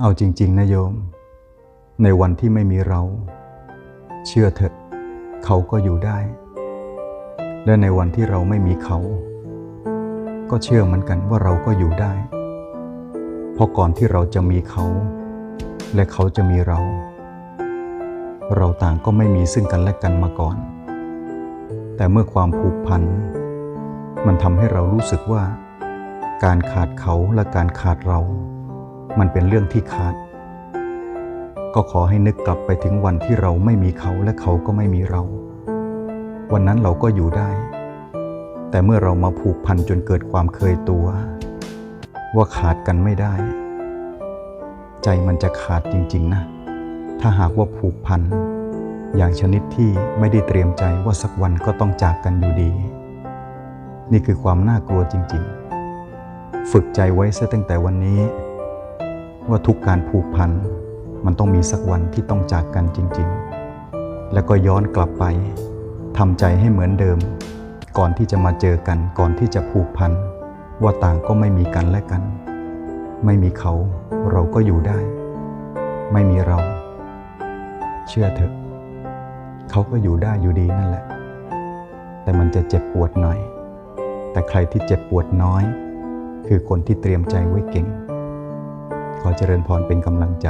เอาจริง ๆนะโยม ในวันที่ไม่มีเรา เชื่อเถอะเขาก็อยู่ได้ และในวันที่เราไม่มีเขา ก็เชื่อเหมือนกันว่าเราก็อยู่ได้ เพราะก่อนที่เราจะมีเขา และเขาจะมีเรา เราต่างก็ไม่มีซึ่งกันและกันมาก่อน แต่เมื่อความผูกพัน มันทำให้เรารู้สึกว่า การขาดเขาและการขาดเรา มันเป็นเรื่องที่ขาด ก็ขอให้นึกกลับไปถึงวันที่เราไม่มีเขาและเขาก็ไม่มีเรา วันนั้นเราก็อยู่ได้ แต่เมื่อเรามาผูกพันจนเกิดความเคยตัว ว่าขาดกันไม่ได้ ใจมันจะขาดจริง ๆ นะ ถ้าหากว่าผูกพันอย่างชนิดที่ไม่ได้เตรียมใจว่าสักวันก็ต้องจากกันอยู่ดี นี่คือความน่ากลัวจริง ๆ ฝึกใจไว้ซะตั้งแต่วันนี้ ว่าทุกการผูกพันมันต้องมีสักวันที่ต้องจากกันจริง ๆ แล้วก็ย้อนกลับไปทำใจให้เหมือนเดิม ก่อนที่จะมาเจอกันก่อนที่จะผูกพันว่าต่างก็ไม่มีกันและกัน ไม่มีเขาเราก็อยู่ได้ ไม่มีเรา เชื่อเถอะ เขาก็อยู่ได้อยู่ดีนั่นแหละ แต่มันจะเจ็บปวดหน่อย แต่ใครที่เจ็บปวดน้อย คือคนที่เตรียมใจไว้เก่ง ขอเจริญพรเป็นกำลังใจ